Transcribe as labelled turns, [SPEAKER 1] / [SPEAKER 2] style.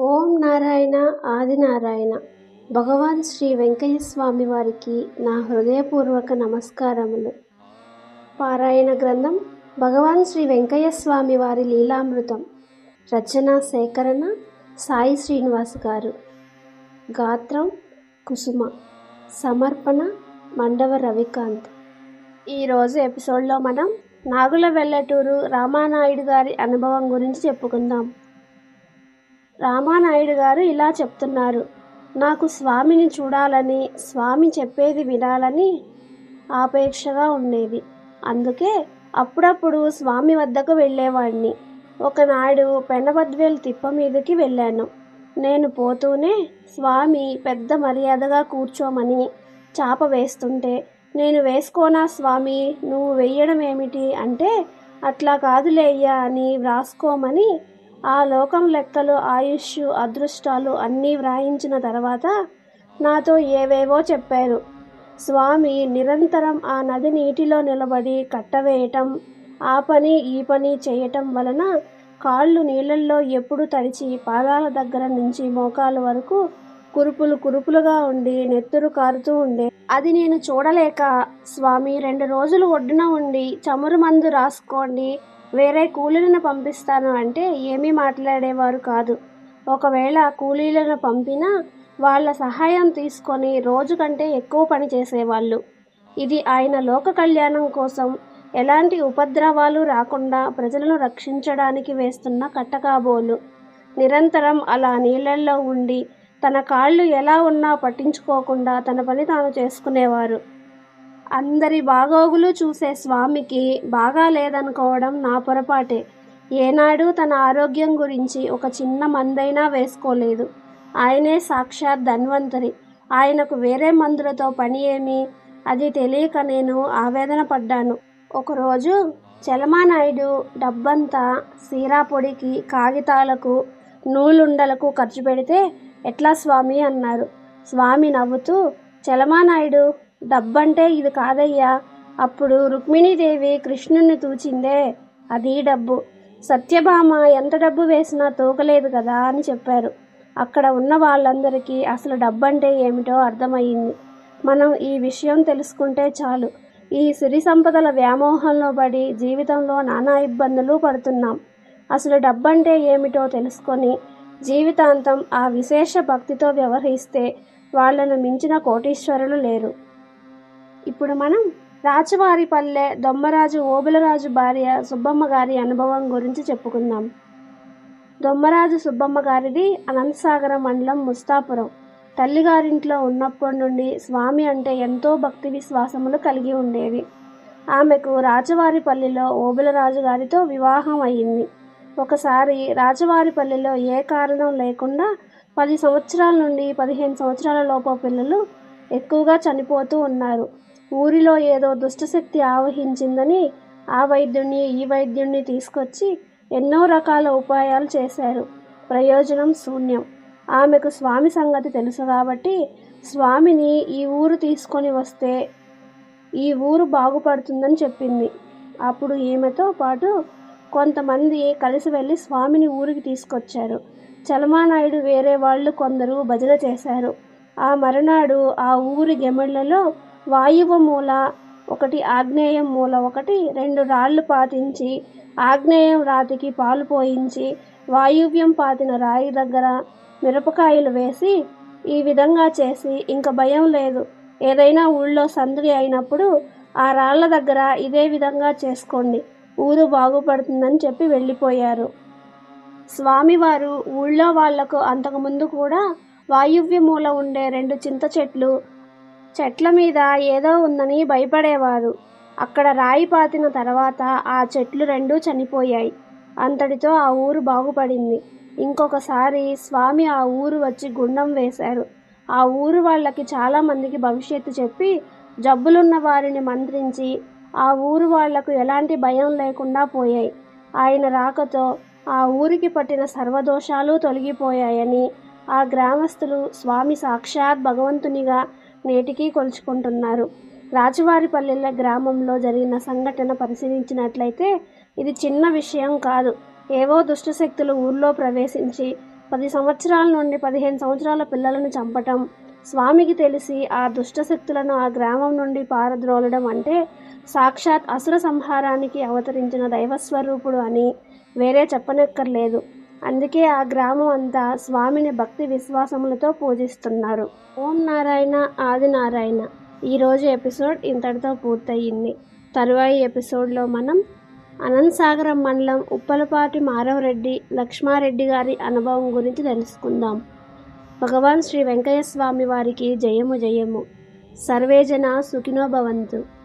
[SPEAKER 1] ఓం నారాయణ ఆదినారాయణ. భగవాన్ శ్రీ వెంకయ్య స్వామి వారికి నా హృదయపూర్వక నమస్కారములు. పారాయణ గ్రంథం భగవాన్ శ్రీ వెంకయ్య స్వామి వారి లీలామృతం. రచన సేకరణ సాయి శ్రీనివాస్ గారు. గాత్రం కుసుమ. సమర్పణ మండవ రవికాంత్. ఈరోజు ఎపిసోడ్లో మనం నాగుల వెల్లటూరు రామానాయుడు గారి అనుభవం గురించి చెప్పుకుందాం. రామానాయుడు గారు ఇలా చెప్తున్నారు. నాకు స్వామిని చూడాలని స్వామి చెప్పేది వినాలని ఆపేక్షగా ఉండేది. అందుకే అప్పుడప్పుడు స్వామి వద్దకు వెళ్ళేవాడిని ఒకనాడు పెనబద్వేలు తిప్ప మీదకి వెళ్ళాను. నేను పోతూనే స్వామి పెద్ద మర్యాదగా కూర్చోమని చాప వేస్తుంటే నేను వేసుకోనా స్వామి? నువ్వు వెయ్యడం ఏమిటి అంటే అట్లా కాదులేయ్యా అని వ్రాసుకోమని ఆ లోకం లెక్కలు ఆయుష్ అదృష్టాలు అన్నీ వ్రాయించిన తర్వాత నాతో ఏవేవో చెప్పారు. స్వామి నిరంతరం ఆ నది నీటిలో నిలబడి కట్టవేయటం ఆ పని ఈ పని చేయటం వలన కాళ్ళు నీళ్ళల్లో ఎప్పుడు తడిచి పాదాల దగ్గర నుంచి మోకాలు వరకు కురుపులు కురుపులుగా ఉండి నెత్తురు కారుతూ ఉండే. అది నేను చూడలేక స్వామి రెండు రోజులు ఒడ్డున ఉండి చమురు మందు రాసుకోండి వేరే కూలీలను పంపిస్తాను అంటే ఏమీ మాట్లాడేవారు కాదు. ఒకవేళ కూలీలను పంపినా వాళ్ళ సహాయం తీసుకొని రోజు కంటే ఎక్కువ పని చేసేవాళ్ళు. ఇది ఆయన లోక కళ్యాణం కోసం ఎలాంటి ఉపద్రవాలు రాకుండా ప్రజలను రక్షించడానికి వేస్తున్న కట్టకాబోలు. నిరంతరం అలా నీళ్ళల్లో ఉండి తన కాళ్ళు ఎలా ఉన్నా పట్టించుకోకుండా తన పని తాను చేసుకునేవారు. అందరి బాగోగులు చూసే స్వామికి బాగా లేదనుకోవడం నా పొరపాటే. ఏనాడు తన ఆరోగ్యం గురించి ఒక చిన్న మందైనా వేసుకోలేదు. ఆయనే సాక్షాత్ ధన్వంతరి. ఆయనకు వేరే మందులతో పని ఏమి? అది తెలియక నేను ఆవేదన పడ్డాను. ఒకరోజు చలమానాయుడు డబ్బంతా సీరా పొడికి కాగితాలకు నూలుండలకు ఖర్చు పెడితే ఎట్లా స్వామి అన్నారు. స్వామి నవ్వుతూ చలమానాయుడు డబ్బంటే ఇది కాదయ్యా. అప్పుడు రుక్మిణీదేవి కృష్ణుణ్ణి తూచిందే. అది డబ్బు. సత్యభామ ఎంత డబ్బు వేసినా తోకలేదు కదా అని చెప్పారు. అక్కడ ఉన్న వాళ్ళందరికీ అసలు డబ్బంటే ఏమిటో అర్థమయ్యింది. మనం ఈ విషయం తెలుసుకుంటే చాలు. ఈ సిరి సంపదల వ్యామోహంలో పడి జీవితంలో నానా ఇబ్బందులు పడుతున్నాం. అసలు డబ్బంటే ఏమిటో తెలుసుకొని జీవితాంతం ఆ విశేష భక్తితో వ్యవహరిస్తే వాళ్ళను మించిన కోటీశ్వరులు లేరు. ఇప్పుడు మనం రాచవారిపల్లె దొమ్మరాజు ఓబులరాజు భార్య సుబ్బమ్మ గారి అనుభవం గురించి చెప్పుకుందాం. దొమ్మరాజు సుబ్బమ్మ గారిది అనంతసాగర మండలం ముస్తాపురం. తల్లిగారింట్లో ఉన్నప్పటి నుండి స్వామి అంటే ఎంతో భక్తి విశ్వాసములు కలిగి ఉండేది ఆమెకు రాజవారిపల్లిలో ఓబులరాజు గారితో వివాహం అయింది. ఒకసారి రాజవారిపల్లిలో ఏ కారణం లేకుండా పది సంవత్సరాల నుండి పదిహేను సంవత్సరాల లోపు పిల్లలు ఎక్కువగా చనిపోతూ ఉన్నారు. ఊరిలో ఏదో దుష్టశక్తి ఆవహించిందని ఆ వైద్యుణ్ణి ఈ వైద్యుణ్ణి తీసుకొచ్చి ఎన్నో రకాల ఉపాయాలు చేశారు. ప్రయోజనం శూన్యం. ఆమెకు స్వామి సంగతి తెలుసు కాబట్టి స్వామిని ఈ ఊరు తీసుకొని వస్తే ఈ ఊరు బాగుపడుతుందని చెప్పింది. అప్పుడు ఈమెతో పాటు కొంతమంది కలిసి వెళ్ళి స్వామిని ఊరికి తీసుకొచ్చారు. చలమానాయుడు వేరే వాళ్ళు కొందరు భజన చేశారు. ఆ మరునాడు ఆ ఊరి గెమిళ్ళలో వాయువు మూల ఒకటి ఆగ్నేయం మూల ఒకటి రెండు రాళ్ళు పాతించి ఆగ్నేయం రాతికి పాలు పోయించి వాయువ్యం పాతిన రాయి దగ్గర మిరపకాయలు వేసి ఈ విధంగా చేసి ఇంక భయం లేదు. ఏదైనా ఊళ్ళో సందడి అయినప్పుడు ఆ రాళ్ళ దగ్గర ఇదే విధంగా చేసుకోండి. ఊరు బాగుపడుతుందని చెప్పి వెళ్ళిపోయారు. స్వామివారు ఊళ్ళో వాళ్ళకు అంతకుముందు కూడా వాయువ్య మూల ఉండే రెండు చింత చెట్లు చెట్ల మీద ఏదో ఉందని భయపడేవారు. అక్కడ రాయి పాతిన తర్వాత ఆ చెట్లు రెండూ చనిపోయాయి. అంతటితో ఆ ఊరు బాగుపడింది. ఇంకొకసారి స్వామి ఆ ఊరు వచ్చి గుండం వేశారు. ఆ ఊరు వాళ్ళకి చాలామందికి భవిష్యత్తు చెప్పి జబ్బులున్న వారిని మంత్రించి ఆ ఊరు వాళ్ళకు ఎలాంటి భయం లేకుండా పోయాయి. ఆయన రాకతో ఆ ఊరికి పట్టిన సర్వదోషాలు తొలగిపోయాయని ఆ గ్రామస్తులు స్వామి సాక్షాత్ భగవంతునిగా నేటికీ కొలుచుకుంటున్నారు. రాజువారిపల్లెల గ్రామంలో జరిగిన సంఘటన పరిశీలించినట్లయితే ఇది చిన్న విషయం కాదు. ఏవో దుష్టశక్తులు ఊర్లో ప్రవేశించి పది సంవత్సరాల నుండి పదిహేను సంవత్సరాల పిల్లలను చంపటం స్వామికి తెలిసి ఆ దుష్టశక్తులను ఆ గ్రామం నుండి పారద్రోలడం అంటే సాక్షాత్ అసుర సంహారానికి అవతరించిన దైవస్వరూపుడు అని వేరే చెప్పనక్కర్లేదు. అందుకే ఆ గ్రామం అంతా స్వామిని భక్తి విశ్వాసములతో పూజిస్తున్నారు. ఓం నారాయణ ఆది నారాయణ. ఈరోజు ఎపిసోడ్ ఇంతటితో పూర్తయింది. తరువాయి ఎపిసోడ్లో మనం అనంతసాగరం మండలం ఉప్పలపాటి మారవరెడ్డి లక్ష్మారెడ్డి గారి అనుభవం గురించి తెలుసుకుందాం. భగవాన్ శ్రీ వెంకయ్య స్వామి వారికి జయము జయము. సర్వేజన సుఖినోభవంతు